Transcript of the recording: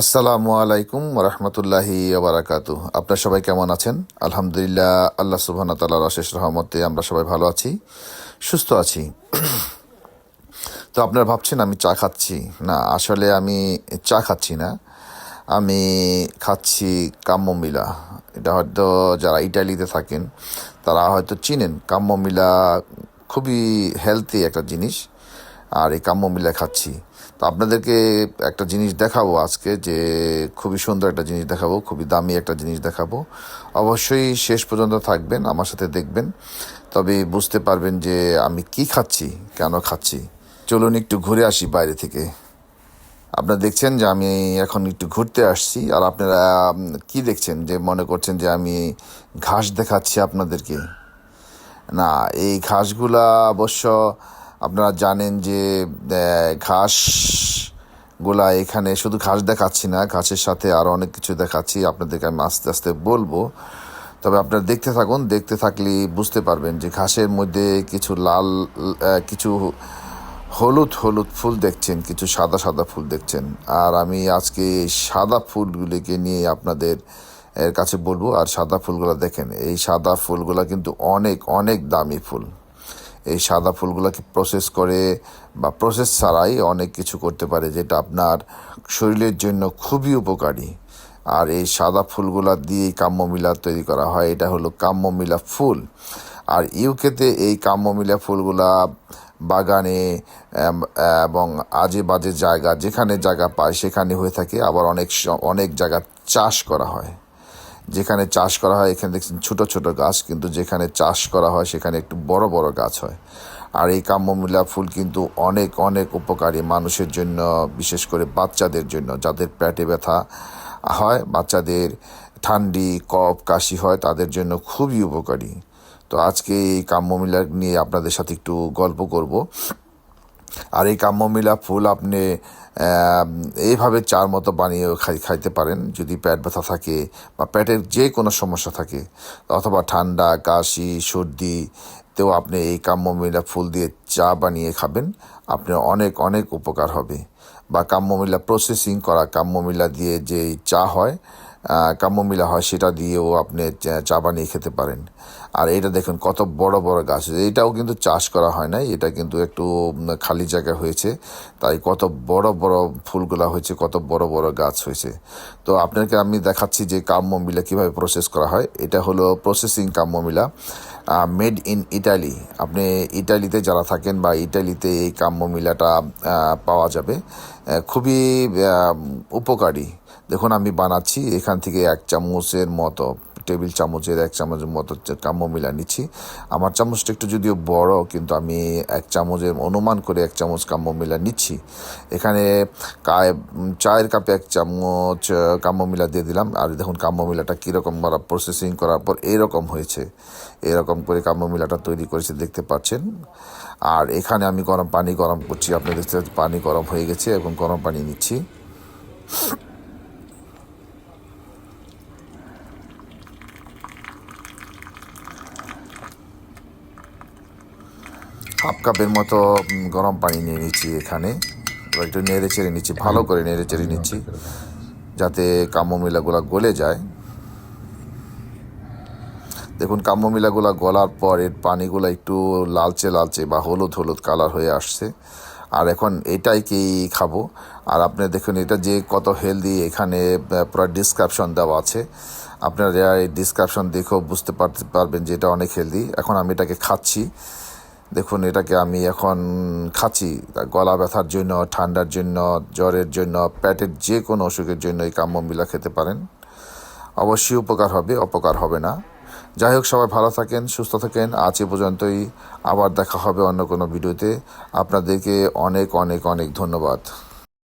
আসসালামু আলাইকুম রহমতুল্লাহি বারাকাতু আপনার সবাই কেমন আছেন? আলহামদুলিল্লাহ, আল্লাহ সুবহানা তালার অশেষ রহমতে আমরা সবাই ভালো আছি, সুস্থ আছি। তো আপনারা ভাবছেন আমি চা খাচ্ছি? না, আসলে আমি চা খাচ্ছি না। আমি খাচ্ছি কাম্যমিলা এটা হয়তো যারা ইটালিতে থাকেন, তারা হয়তো চিনেন। কাম্যমিলা খুবই হেলদি একটা জিনিস। আর এই কাম্যমিলা খাচ্ছি। তো আপনাদেরকে একটা জিনিস দেখাবো আজকে যে খুবই সুন্দর একটা জিনিস দেখাবো, খুবই দামি একটা জিনিস দেখাবো। অবশ্যই শেষ পর্যন্ত থাকবেন, আমার সাথে দেখবেন। তবে বুঝতে পারবেন যে আমি কি খাচ্ছি, কেন খাচ্ছি। চলুন একটু ঘুরে আসি বাইরে থেকে। আপনারা দেখছেন যে আমি এখন একটু ঘুরতে আসছি, আর আপনারা কি দেখছেন যে মনে করছেন যে আমি ঘাস দেখাচ্ছি আপনাদেরকে? না, এই ঘাসগুলা অবশ্য আপনারা জানেন যে ঘাসগুলা এখানে শুধু ঘাস দেখাচ্ছি না, ঘাসের সাথে আরও অনেক কিছু দেখাচ্ছি, আপনাদেরকে আমি আস্তে আস্তে বলব। তবে আপনারা দেখতে থাকুন, দেখতে থাকলে বুঝতে পারবেন যে ঘাসের মধ্যে কিছু লাল কিছু হলুদ হলুদ ফুল দেখছেন, কিছু সাদা সাদা ফুল দেখছেন। আর আমি আজকে এই সাদা ফুলগুলিকে নিয়ে আপনাদের এর কাছে বলব, আর সাদা ফুলগুলো দেখেন, এই সাদা ফুলগুলো কিন্তু অনেক অনেক দামি ফুল। এই সাদা ফুলগুলোকে প্রসেস করে বা প্রসেস ছাড়াই অনেক কিছু করতে পারে, যেটা আপনার শরীরের জন্য খুবই উপকারী। আর এই সাদা ফুলগুলা দিয়েই কাম্যমিলা তৈরি করা হয়, এটা হলো কাম্যমিলা ফুল। আর ইউকেতে এই কাম্যমিলা ফুলগুলা বাগানে এবং আজে বাজে জায়গা, যেখানে জায়গা পায় সেখানে হয়ে থাকে, আবার অনেক অনেক জায়গা চাষ করা হয়। যেখানে চাষ করা হয়, এখানে দেখছেন ছোট ছোট গাছ, কিন্তু যেখানে চাষ করা হয়, সেখানে একটু বড় বড় গাছ হয়। আর এই কাম্যমিলা ফুল কিন্তু অনেক অনেক উপকারী মানুষের জন্য, বিশেষ করে বাচ্চাদের জন্য। যাদের পেটে ব্যথা হয়, বাচ্চাদের ঠান্ডি, কফ, কাশি হয়, তাদের জন্য খুবই উপকারী। তো আজকে এই কাম্যমিলা নিয়ে আপনাদের সাথে একটু গল্প করব। আর এই কাম্যমিলা ফুল আপনি এইভাবে চার মতো বানিয়ে খাই, খাইতে পারেন। যদি পেট ব্যথা থাকে বা পেটের যে কোনো সমস্যা থাকে, অথবা ঠান্ডা, কাশি, সর্দি, তেও আপনি এই কাম্যমিলা ফুল দিয়ে চা বানিয়ে খাবেন। আপনার অনেক অনেক উপকার হবে। বা কাম্যমিলা প্রসেসিং করা কাম্যমিলা দিয়ে যে চা হয় কাম্যমিলা হয়, সেটা দিয়েও আপনি চা- চা বানিয়ে খেতে পারেন। আর এটা দেখুন কত বড় বড় গাছ। এটাও কিন্তু চাষ করা হয় নাই, এটা কিন্তু একটু খালি জায়গা হয়েছে। তাই কত বড় বড় ফুলগুলা হয়েছে, কত বড় বড় গাছ হয়েছে। তো আপনাকে আমি দেখাচ্ছি যে কাম্যমিলা কীভাবে প্রসেস করা হয়। এটা হলো প্রসেসিং কাম্যমিলা মেড ইন ইটালি আপনি ইটালিতে যারা থাকেন বা ইটালিতে এই কাম্যমিলাটা মিলাটা পাওয়া যাবে খুবই উপকারী। দেখুন, আমি বানাচ্ছি, এখান থেকে এক চামচের মতো। টেবিল চামচের এক চামচের মতো কাম্যমিলা নিচ্ছি। আমার চামচটা একটু যদিও বড় কিন্তু আমি এক চামচের অনুমান করে এক চামচ কাম্যমিলা নিচ্ছি। এখানে চায়ের কাপে এক চামচ আহ, কাম্যমিলা দিয়ে দিলাম। আর দেখুন কাম্যমিলাটা কীরকম করা প্রসেসিং করার পর এরকম হয়েছে। এরকম করে কাম্যমিলাটা তৈরি করেছে দেখতে পাচ্ছেন। আর এখানে আমি গরম পানি গরম করছি। আপনি দেখতে পানি গরম হয়ে গেছে এবং গরম পানি নিচ্ছি। হাফ কাপের মতো গরম পানি নিয়ে নিচ্ছি এখানে। একটু নেড়ে চেড়ে নিচ্ছি, ভালো করে নেড়ে চেড়ে নিচ্ছি, যাতে কাম্যমিলাগুলো গলে যায়। দেখুন কাম্যমিলাগুলো গলার পর এর পানিগুলো একটু লালচে লালচে বা হলুদ হলুদ কালার হয়ে আসছে। আর এখন এটাই কি খাব? আর আপনি দেখুন, এটা যে কত হেলদি এখানে পুরো ডিসক্রিপশন দেওয়া আছে। আপনারা এই ডিসক্রিপশন দেখেও বুঝতে পারতে পারবেন যে এটা অনেক হেলদি এখন আমি এটাকে খাচ্ছি। দেখুন, এটাকে আমি এখন খাচ্ছি। গলা ব্যথার জন্য, ঠান্ডার জন্য, জ্বরের জন্য, পেটের যে কোনো অসুখের জন্য এই কাম্যমিলা খেতে পারেন। অবশ্যই উপকার হবে, অপকার হবে না। যাই হোক, সবাই ভালো থাকেন, সুস্থ থাকেন। আজ এ পর্যন্তই। আবার দেখা হবে অন্য কোনো ভিডিওতে। আপনাদেরকে অনেক অনেক অনেক ধন্যবাদ।